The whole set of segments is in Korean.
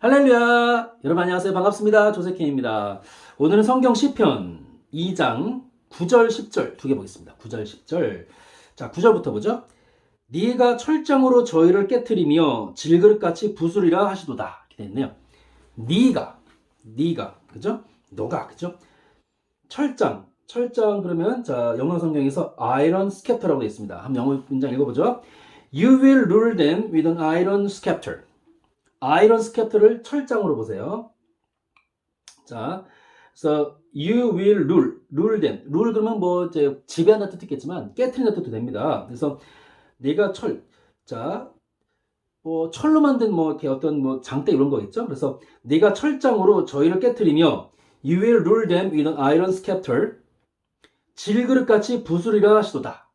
할렐루야! 여러분 안녕하세요. 반갑습니다. 조세킴입니다. 오늘은 성경 시편 2장 9절, 10절 두 개 보겠습니다. 9절, 10절. 자, 9절부터 보죠. 네가 철장으로 저희를 깨뜨리며 질그릇같이 부수리라 하시도다. 이렇게 됐네요. 네가, 네가, 그죠? 너가, 그죠? 철장, 철장 그러면 자 영어 성경에서 iron scepter라고 되어 있습니다. 한번 영어 문장 읽어보죠. You will rule them with an iron scepter. 아이런 스캡터를 철장으로 보세요. 자, 그래서 you will rule, rule them. rule 그러면 뭐 이제 지배한다 뜻도 있겠지만 깨트린다 뜻도 됩니다. 그래서 내가 철, 자, 뭐 철로 만든 뭐 이렇게 어떤 뭐 장대 이런 거겠죠. 그래서 내가 철장으로 저희를 깨트리며 you will rule them with an iron scepter. 질그릇같이 부수리라 하시도다.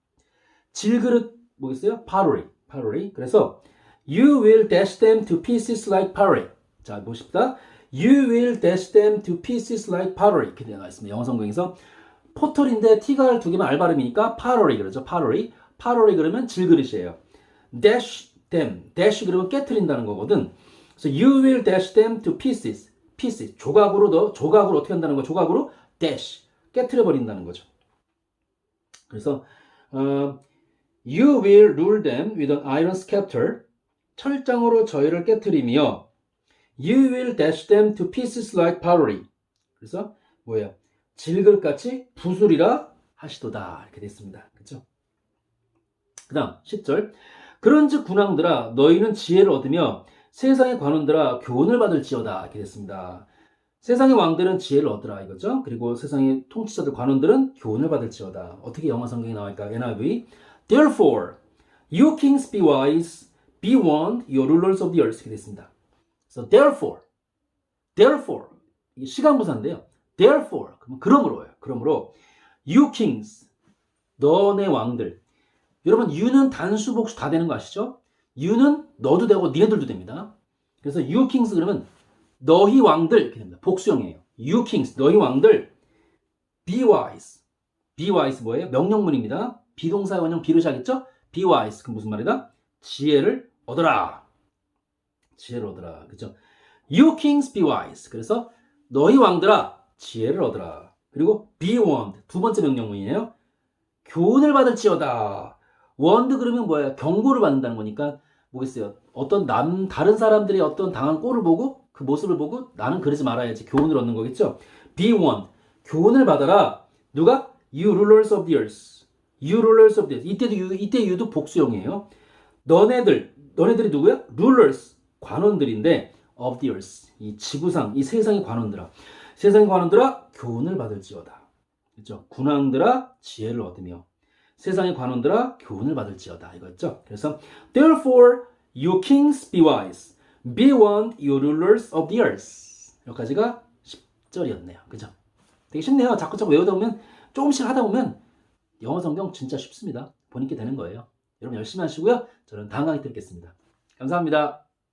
질그릇 뭐겠어요? 파로리, 파로리. 그래서 You will dash them to pieces like pottery. 자, 보십시다. You will dash them to pieces like pottery. 이렇게 되어 있습니다. 영어 성경에서 포털인데 T가 두 개만 알발음이니까 pottery 그러죠. pottery. pottery 그러면 질그릇이에요. dash them. dash 그러면 깨트린다는 거거든. 그래서 you will dash them to pieces. pieces. 조각으로 더 조각으로 어떻게 한다는 거? 조각으로 dash. 깨트려 버린다는 거죠. 그래서 어, you will rule them with an iron scepter. 철장으로 저희를 깨뜨리며 You will dash them to pieces like pottery. 그래서 뭐예요? 질글같이 부수리라 하시도다. 이렇게 됐습니다. 그죠? 그 다음 10절 그런즉 군왕들아 너희는 지혜를 얻으며 세상의 관원들아 교훈을 받을지어다. 이렇게 됐습니다. 세상의 왕들은 지혜를 얻으라 이거죠. 그리고 세상의 통치자들 관원들은 교훈을 받을지어다. 어떻게 영어 성경에 나와있까? NIV Therefore, you kings be wise Be warned, you rulers of the earth. 이렇게 됐습니다. So therefore, therefore 이게 시간부사인데요. Therefore, 그러면 그러므로예요. 그러므로 you kings, 너네 왕들. 여러분 you는 단수 복수 다 되는 거 아시죠? you는 너도 되고 니네들도 됩니다. 그래서 you kings 그러면 너희 왕들 이렇게 됩니다. 복수형이에요. you kings, 너희 왕들 be wise. be wise 뭐예요? 명령문입니다. 비동사 원형 비로 시작했죠? be wise. 그 무슨 말이다? 지혜를 얻어라. 지혜를 얻어라. 그죠? You kings be wise. 그래서 너희 왕들아 지혜를 얻어라. 그리고 be warned. 두 번째 명령문이에요. 교훈을 받을지어다. warned 그러면 뭐야? 경고를 받는다는 거니까 뭐겠어요? 어떤 남 다른 사람들의 어떤 당한 꼴을 보고 그 모습을 보고 나는 그러지 말아야지 교훈을 얻는 거겠죠? be warned. 교훈을 받아라. 누가? You rulers of the earth. You rulers of the earth. 이때도 you, 이때 you도 복수형이에요. 너네들 너네들이 누구야? rulers, 관원들인데 of the earth, 이 지구상, 이 세상의 관원들아. 세상의 관원들아, 교훈을 받을지어다. 그죠? 군왕들아, 지혜를 얻으며. 세상의 관원들아, 교훈을 받을지어다. 이거였죠? 그래서 therefore, you kings be wise. Be warned, you rulers of the earth. 여기까지가 10절이었네요. 그죠? 되게 쉽네요. 자꾸 자꾸 외우다 보면, 조금씩 하다 보면, 영어 성경 진짜 쉽습니다. 본인께 되는 거예요. 여러분 열심히 하시고요. 저는 다음 강의 듣겠습니다. 감사합니다.